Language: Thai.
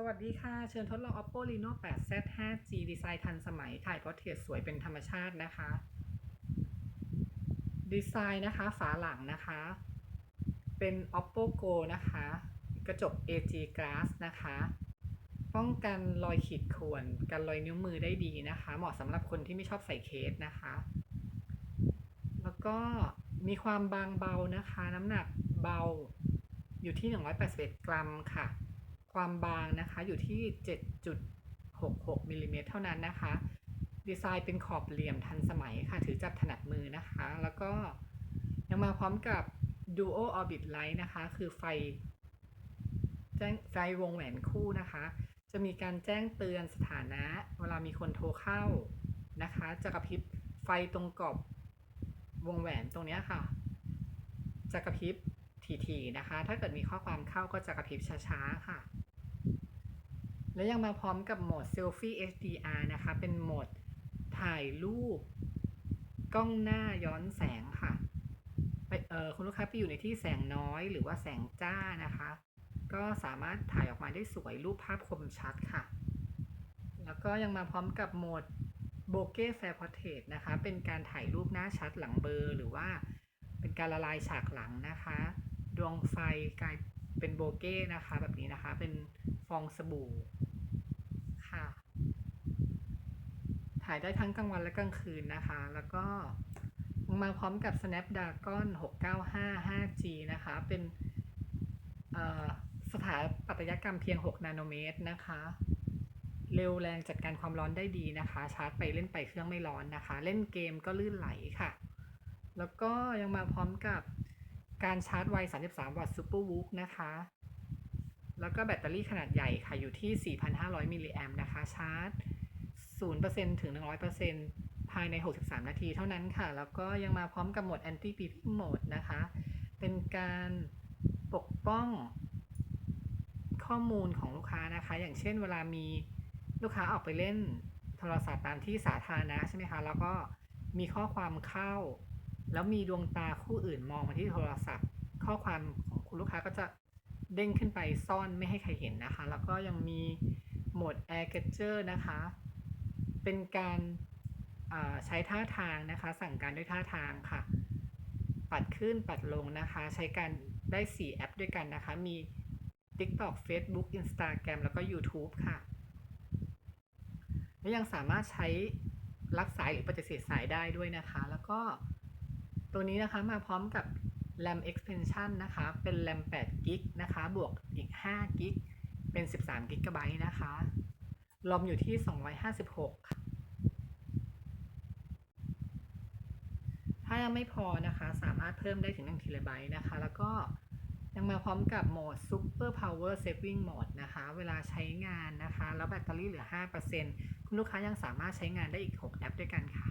สวัสดีค่ะ เชิญทดลอง Oppo Reno 8Z 5G ดีไซน์ทันสมัย ถ่ายพอร์เทรตสวยเป็นธรรมชาตินะคะ ดีไซน์นะคะ ฝาหลังนะคะ เป็น Oppo Go นะคะ กระจก AG Glass นะคะ ป้องกันรอยขีดข่วน กันรอยนิ้วมือได้ดีนะคะ เหมาะสำหรับคนที่ไม่ชอบใส่เคสนะคะ แล้วก็มีความบางเบานะคะ น้ำหนักเบาอยู่ที่ 181 กรัมค่ะ ความบางนะคะอยู่ที่ 7.66มิลลิเมตรเท่านั้นนะคะ ดีไซน์เป็นขอบเหลี่ยมทันสมัยค่ะ ถือจับถนัดมือนะคะ แล้วก็ยังมาพร้อมกับ Duo Orbit Light นะคะ คือไฟแจ้งไฟวงแหวนคู่นะคะ จะมีการแจ้งเตือนสถานะ เวลามีคนโทรเข้านะคะจะกระพริบไฟตรงกรอบวงแหวนตรงนี้ค่ะ จะกระพริบทีๆนะคะ ถ้าเกิดมีข้อความเข้าก็จะกระพริบช้าๆค่ะ และยังมาพร้อมกับโหมด Selfie HDR นะคะ เป็นโหมดถ่ายรูป กล้องหน้าย้อนแสงค่ะ ไปเออคุณลูกค้าไปอยู่ในที่แสงน้อยหรือว่าแสงจ้านะคะ ก็สามารถถ่ายออกมาได้สวยรูปภาพคมชัดค่ะ แล้วก็ยังมาพร้อมกับโหมด Bokeh Fair Portrait นะคะ เป็นการถ่ายรูปหน้าชัดหลังเบลอร์หรือว่าเป็นการละลายฉากหลังนะคะ ดวงไฟกลายเป็นโบเก้นะคะ แบบนี้นะคะ เป็นฟองสบู่ ค่ะ ถ่ายได้ทั้งกลางวันและกลางคืนนะคะ แล้วก็มาพร้อมกับ Snapdragon 695 5G นะคะ เป็นสถาปัตยกรรมเพียง 6 นาโนเมตรนะคะ เร็วแรงจัดการความร้อนได้ดีนะคะ ชาร์จไปเล่นไปเครื่องไม่ร้อนนะคะ เล่นเกมก็ลื่นไหลค่ะ แล้วก็ยังมาพร้อมกับการชาร์จไว 33 วัตต์ซูเปอร์วูฟนะคะ แล้วก็แบตเตอรี่ขนาดใหญ่ค่ะอยู่ที่ 4,500 มิลลิแอมนะคะ ชาร์จ 0%ถึง 100%ภายใน 63 นาทีเท่านั้นค่ะ แล้วก็ยังมาพร้อมกับโหมด anti beeping mode นะคะ เป็นการปกป้องข้อมูลของลูกค้านะคะ อย่างเช่นเวลามีลูกค้าออกไปเล่นโทรศัพท์ตามที่สาธารณะใช่ไหมคะ แล้วก็มีข้อความเข้า แล้วมีดวงตาคู่อื่นมองมาที่โทรศัพท์ ข้อความของคุณลูกค้าก็จะ เด้งขึ้นไปซ่อนไม่ให้ใครเห็นนะคะ แล้วก็ยังมีโหมด Air Catcher นะคะ เป็นการใช้ท่าทางนะคะ สั่งการด้วยท่าทางค่ะ ปัดขึ้นปัดลงนะคะ ใช้การได้ 4 แอปด้วยกันนะคะ มี TikTok Facebook Instagram แล้วก็ YouTube ค่ะ และยังสามารถใช้รับสายหรือปฏิเสธสายได้ด้วยนะคะ แล้วก็ตัวนี้นะคะมาพร้อมกับ RAM expansion นะคะ เป็น RAM 8 g b นะคะ บวกอีก5 g b เป็น 13 g b นะคะ รอมอยู่ที่ 256 ถ้ายังไม่พอนะคะ สามารถเพิ่มได้ถึง1 t b นะคะ แล้วก็ยังมาพร้อมกับโหมด Super Power Saving Mode นะคะ เวลาใช้งานนะคะ แล้วแบตเตอรี่เหลือ 5%คุณลูกค้ายังสามารถใช้งานได้อีก 6 แอปด้วยกันค่ะ